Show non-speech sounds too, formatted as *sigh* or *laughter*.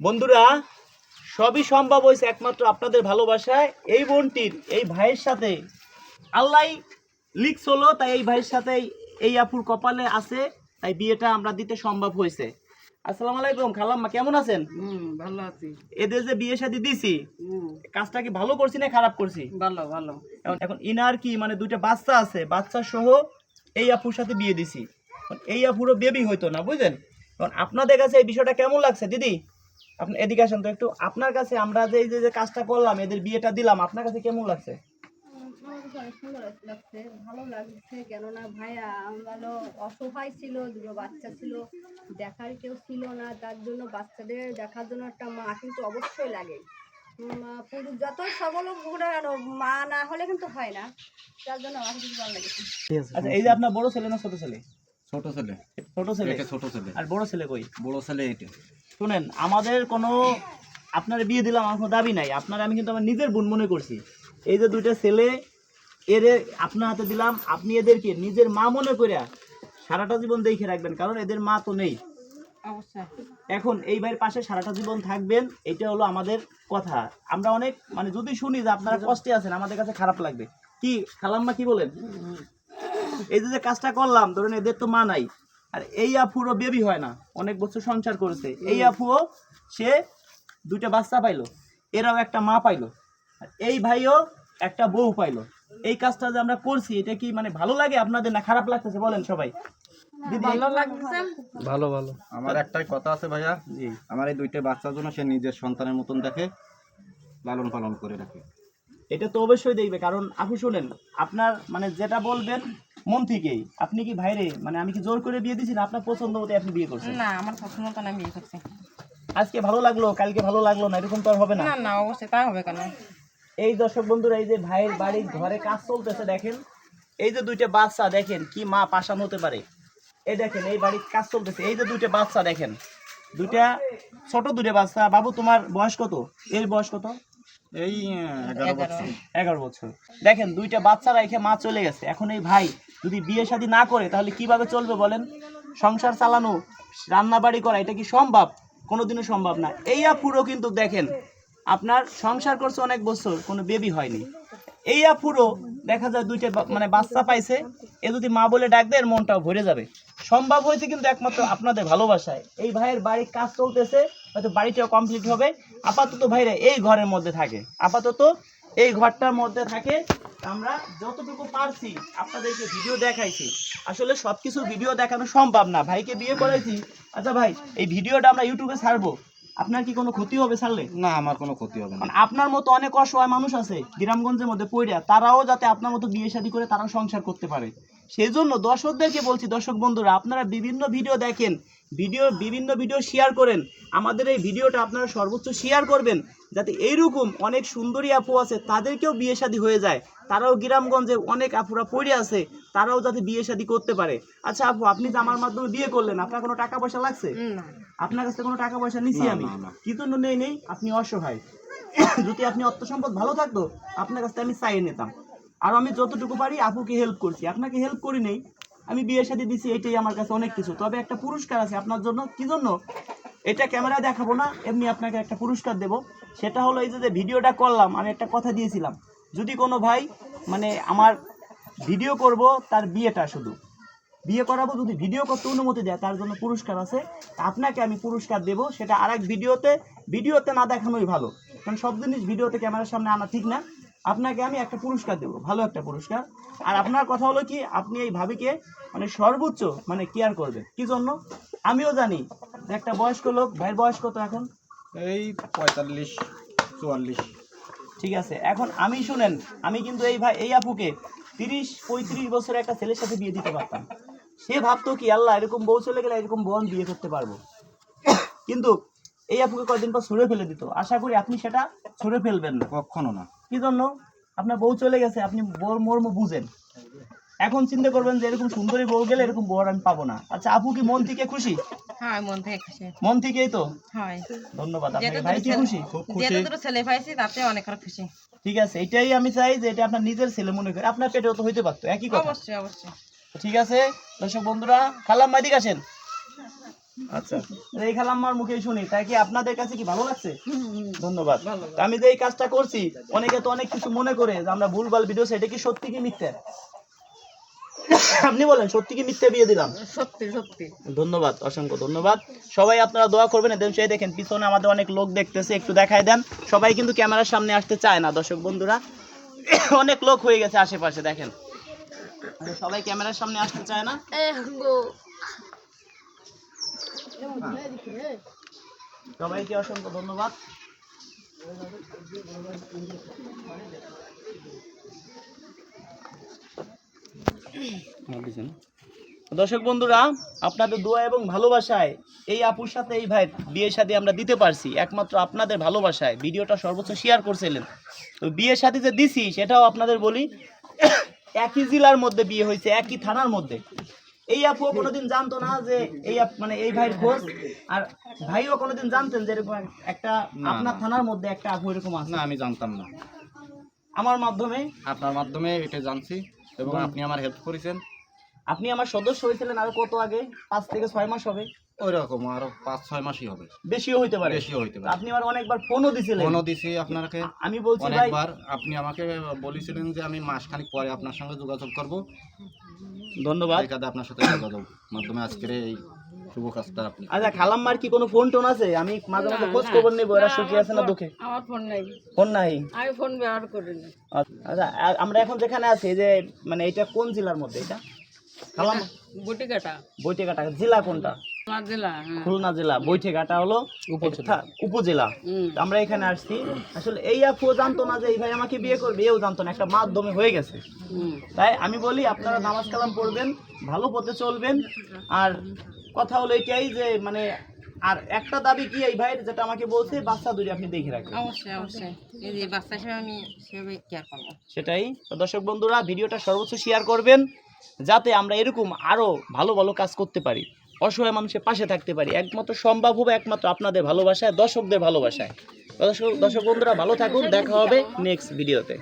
বন্ধুরা সবই সম্ভব হয়েছে একমাত্র আপনাদের ভালোবাসায়। এই বোনটির এই ভাইয়ের সাথে আল্লাহ লিক্স হলো তাই এই ভাইয়ের সাথে এই আপুর কপালে আছে তাই বিয়েটা আমরা দিতে সম্ভব হয়েছে। আসসালামু আলাইকুম খালাম্মা কেমন আছেন? ভালো আছি। এদের যে বিয়ে শাদী দিছি কাজটা কি ভালো করছি না খারাপ করছি? ভালো ভালো। এখন এখন ইনার কি মানে দুইটা বাচ্চা আছে বাচ্চা সহ এই আপুর সাথে বিয়ে দিছি। এই আপুরও বেবি হইতো না বুঝলেন? এখন আপনাদের কাছে এই বিষয়টা কেমন লাগছে দিদি? আপনি এদিকে আসেন তো একটু। আপনার কাছে আমরা যে এই যে যে কাজটা করলাম এদের বিয়েটা দিলাম আপনার কাছে কেমন লাগছে? অনেক সুন্দর লাগছে ভালো লাগছে কেননা ভাইয়া ভালো অসহায় ছিল দুটো বাচ্চা ছিল দেখার কেউ ছিল না তার জন্য বাচ্চাদের দেখার জন্য একটা মা কিন্তু অবশ্যই লাগে। পুরুষ যতই সবল মা না হলে কিন্তু হয় না তার জন্য আমার কিন্তু ভালো লেগেছে আচ্ছা এই যে আপনার বড় ছেলে না ছোট ছেলে? ছোট ছেলে। ছোট ছেলে। এটা ছোট ছেলে। আর বড় ছেলে কই? বড় ছেলে এটা। শুনেন আমাদের কোনো আপনার বিয়ে দিলাম আমার কোনো দাবি নাই। আপনার আমি কিন্তু আমার নিজের বোন মনে করছি। এই যে দুইটা ছেলে এদের আপনার হাতে দিলাম আপনি এদেরকে নিজের মা মনে করে সারাটা জীবন দেখে রাখবেন কারণ এদের মা তো নেই। এখন এই ভাইয়ের পাশে সারাটা জীবন থাকবেন এটা হলো আমাদের কথা। আমরা অনেক মানে যদি শুনি যে আপনারা কষ্টে আছেন আমাদের কাছে খারাপ লাগবে। কি খালাম্মা কি বলেন? এই যে কাজটা করলাম ধরুন এদের তো মা নাই। আর এই আফুরও বেবি হয় না অনেক বছর সংসার করেছে। এই আফুও সে দুইটা বাচ্চা পাইলো এরাও একটা মা পাইলো আর এই ভাইও একটা বউ পাইলো। এই কাজটা যে আমরা করছি এটা কি মানে ভালো লাগে আপনাদের না খারাপ লাগতেছে বলেন সবাই? ভালো লাগছে আমার একটাই কথা আছে ভাইয়া জি। আমার এই দুইটা বাচ্চার জন্য সে নিজের সন্তানের মতন দেখে লালন পালন করে রাখে। এটা তো অবশ্যই দেখবে কারণ আপু শোনেন আপনার মানে যেটা বলবেন মন থেকেই। আপনি কি ভাইরে মানে আমি কি জোর করে বিয়ে দিছি না আপনার পছন্দ মতো আপনি বিয়ে করছেন? না আমার পছন্দ মতো আমি বিয়ে করছি। আজকে ভালো লাগল কালকে ভালো লাগল না এরকম তো আর হবে না? না না অবশ্যই তা হবে কেন? এই দর্শক বন্ধুরা এই যে ভাইয়ের বাড়ির ঘরে কাজ চলতেছে দেখেন। এই যে দুইটা বাচ্চা দেখেন কি মা পাশান হতে পারে। এই দেখেন এই বাড়ির কাজ চলতেছে। এই যে দুইটা বাচ্চা দেখেন। দুইটা ছোট দুইটা বাচ্চা। বাবু তোমার বয়স কত? এর বয়স কত? এই এগারো বছর। দেখেন দুইটা বাচ্চা রেখে মা চলে গেছে। এখন এই ভাই যদি বিয়ে শাদী না করে তাহলে কীভাবে চলবে বলেন? সংসার চালানো রান্না বাড়ি করা এটা কি সম্ভব? কোনোদিনও সম্ভব না। এই আপুরও কিন্তু দেখেন আপনার সংসার করছে অনেক বছর কোনো বেবি হয়নি। এই আফুরও দেখা যায় দুইটা মানে বাচ্চা পাইছে। এ যদি মা বলে ডাক দেয়, এর মনটাও ভরে যাবে। সম্ভব হয়েছে কিন্তু একমাত্র আপনাদের ভালোবাসায়। এই ভাইয়ের বাড়ির কাজ চলতেছে, হয়তো বাড়িটাও কমপ্লিট হবে। আপাতত ভাইরা এই ঘরের মধ্যে থাকে। আপাতত এই ঘরটার মধ্যে থাকে। আমরা যতটুকু পারছি আপনাদেরকে ভিডিও দেখাইছি। আসলে সব কিছু ভিডিও দেখানো সম্ভব না। ভাইকে বিয়ে করেছি আচ্ছা ভাই, এই ভিডিওটা আমরা ইউটিউবে ছাড়বো। আপনার কি কোনো ক্ষতি হবে ছাড়লে না আমার কোনো ক্ষতি হবে না। আপনার মতো অনেক অসহায় মানুষ আছে গ্রামগঞ্জের মধ্যে পড়িয়া তারাও যাতে আপনার মতো বিয়ে শাদী করে তারাও সংসার করতে পারে। সেই জন্য দর্শকদেরকে বলছি দর্শক বন্ধুরা আপনারা বিভিন্ন ভিডিও দেখেন ভিডিও বিভিন্ন ভিডিও শেয়ার করেন। আমাদের এই ভিডিওটা আপনারা সর্বোচ্চ শেয়ার করবেন যাতে এইরকম অনেক সুন্দরী আপু আছে তাদেরকেও বিয়ে শাদী হয়ে যায়। তারাও গ্রামগঞ্জে অনেক আপুরা পড়ে আছে তারাও যাতে বিয়ে শাদী করতে পারে। আচ্ছা আপু আপনি যে আমার মাধ্যমে বিয়ে করলেন আপনার কোনো টাকা পয়সা লাগছে? আপনার কাছে কোনো টাকা পয়সা নিছি আমি। কি জন্য নেই নেই? আপনি অসহায়। যদি আপনি অর্থ সম্পদ ভালো থাকতো আপনার কাছে আমি চাইয়ে নিতাম। আর আমি যতটুকু পারি আপুকে হেল্প করছি। আপনাকে হেল্প করি নেই। আমি বিয়ের সাথে দিছি এটাই আমার কাছে অনেক কিছু। তবে একটা পুরস্কার আছে আপনার জন্য। কি জন্য? এটা ক্যামেরায় দেখাবো না এমনি আপনাকে একটা পুরস্কার দেব। সেটা হলো এই যে যে ভিডিওটা করলাম আমি একটা কথা দিয়েছিলাম। যদি কোনো ভাই মানে আমার ভিডিও করব, তার বিয়েটা শুধু। বিয়ে করাবো যদি ভিডিও করতে অনুমতি দেয়, তার জন্য পুরস্কার আছে আপনাকে আমি পুরস্কার দেব। সেটা আরেক ভিডিওতে ভিডিওতে না দেখানোই ভালো। কারণ সব জিনিস ভিডিওতে ক্যামেরার সামনে আনা ঠিক না। আপনাকে আমি একটা পুরস্কার দেবো, ভালো একটা পুরস্কার। আর আপনার কথা হলো কি, আপনি এই ভাবিকে মানে সর্বোচ্চ মানে কেয়ার করবেন। কি জন্য? আমিও জানি, একটা বয়স্ক লোক, ভাইয়ের বয়স কত এখন? এই পঁয়তাল্লিশ, চুয়াল্লিশ। ঠিক আছে? এখন আমি শুনেন আমি কিন্তু এই ভাই এই আপুকে তিরিশ পঁয়ত্রিশ বছরের একটা ছেলের সাথে বিয়ে দিতে পারতাম। সে ভাবতো কি আল্লাহ এরকম বউ চলে গেলে এরকম বোন বিয়ে করতে পারব। কিন্তু এই আপুকে কয়েকদিন পর ছুঁড়ে ফেলে দিত। আশা করি আপনি সেটা ছুঁড়ে ফেলবেন না। কখনো না। কি জন্য? আপনার বউ চলে গেছে আপনি বউর মর্ম বুঝেন। এখন চিন্তা করবেন যে এরকম সুন্দরী বউ গেলে এরকম বউ আর আমি পাবো না। আচ্ছা আপু কি মন থেকে খুশি? হ্যাঁ মন থেকে খুশি মন থেকেই তো? হয়। ধন্যবাদ আপনাকে। ভাই কি খুশি? খুব খুশি। দুটো ছেলে পাইছি তাতে অনেক খুশি। ঠিক আছে এটাই আমি চাই যে এটা আপনার নিজের ছেলে মনে করে। আপনার পেটেও তো হইতে পারতো একই কথা। অবশ্যই অবশ্যই। ঠিক আছে দর্শক বন্ধুরা খালাম মাইদিক আসেন। আচ্ছা এই খালাম্মার মুখেই শুনি। তাই কি আপনাদের কাছে কি ভালো লাগছে? ধন্যবাদ। আমি যে এই কাজটা করছি অনেকে তো অনেক কিছু মনে করে যে আমরা ভুলভাল ভিডিও সেটা কি সত্যি কি মিথ্যে? আপনি বলেন সত্যি কি মিথ্যে বিয়ে দিলাম? সত্যি সত্যি। ধন্যবাদ অসংখ্য ধন্যবাদ। সবাই আপনারা দোয়া করবেন এদের সেই দেখেন পিছনে আমাদের অনেক লোক দেখতেছে একটু দেখাই দেন। সবাই কিন্তু ক্যামেরার সামনে আসতে চায় না দর্শক বন্ধুরা। *coughs* অনেক লোক হয়ে গেছে আশেপাশে দেখেন। সবাই ক্যামেরার সামনে আসতে চায় না? সবাইকে অসংখ্য ধন্যবাদ। দর্শক বন্ধুরা আপনাদের দোয়া এবং ভালোবাসায় এই আপুর সাথে এই ভাই বিয়ে শাদী আমরা দিতে পারছি। একমাত্র আপনাদের ভালোবাসায় ভিডিওটা সর্বোচ্চ শেয়ার করছিলেন। তো বিয়ে শাদী যে দিছি সেটাও আপনাদের বলি একই জেলার মধ্যে বিয়ে হয়েছে একই থানার মধ্যে। এই আপু কোনোদিন জানতো না যে এই মানে এই ভাইয়ের খোঁজ আর ভাইও কোনোদিন জানতেন যে এরকম একটা আপনার থানার মধ্যে একটা আপু এরকম আছে? না আমি জানতাম না। আমার মাধ্যমে? আপনার মাধ্যমে এটা জানছি। এবং আপনি আমার হেল্প করেছেন। আপনি আমার সদস্য হয়েছিলেন আরও কত আগে? পাঁচ থেকে ছয় মাস হবে। ওই রকম আরও পাঁচ ছয় মাসই হবে। বেশিও হইতে পারে। বেশিও হইতে পারে। আপনি আমার অনেকবার ফোনও দিছিলেন। ফোনও দিছি আপনাকে। আমি বলছি ভাই অনেকবার। আপনি আমাকে বলেছিলেন যে আমি মাসখানিক পরে আপনার সঙ্গে যোগাযোগ করব। ধন্যবাদ। আপনার সাথে যোগাযোগ মাধ্যমে আজকের এই শুভ কাজটা আপনি আচ্ছা খালাম্মার কি কোনো ফোন টোন আছে? আমি মাঝে মাঝে খোঁজ খবর নেব এরা সুখী আছে না দুঃখে? আমার ফোন নাই। ফোন নাই? আমি ফোন ব্যবহার করি না। আচ্ছা আমরা এখন যেখানে আছি যে মানে এটা কোন জেলার মধ্যে এটা? খালাম বুটিকাটা। বৈঠেঘাটা জেলা কোনটা? খুলনা জেলা বৈঠেঘাটা হলো উপজেলা। আমরা এখানে আসছি। আসলে এই আপু জানতো না যে এই ভাই আমাকে বিয়ে করবে এও জানতো না একটা মাধ্যমে হয়ে গেছে। তাই আমি বলি আপনারা নামাজ কালাম পড়বেন ভালো পথে চলবেন। আর কথা হলো এটাই যে মানে আর একটা দাবি কি এই ভাইয়ের যেটা আমাকে বলছে বাচ্চা দুটি আপনি দেখে রাখবেন অবশ্যই অবশ্যই। এই যে বাচ্চা হিসেবে আমি সেভাবে কেয়ার করব। সেটাই। দর্শক বন্ধুরা ভিডিওটা সর্বোচ্চ শেয়ার করবেন যাতে আমরা এরকম আরও ভালো ভালো কাজ করতে পারি। অসহায় মানুষের পাশে থাকতে পারি। একমাত্র সম্ভব হবে একমাত্র আপনাদের ভালোবাসায়, দর্শকদের ভালোবাসায়। দর্শক দর্শক বন্ধুরা, ভালো থাকুন, দেখা হবে নেক্সট ভিডিওতে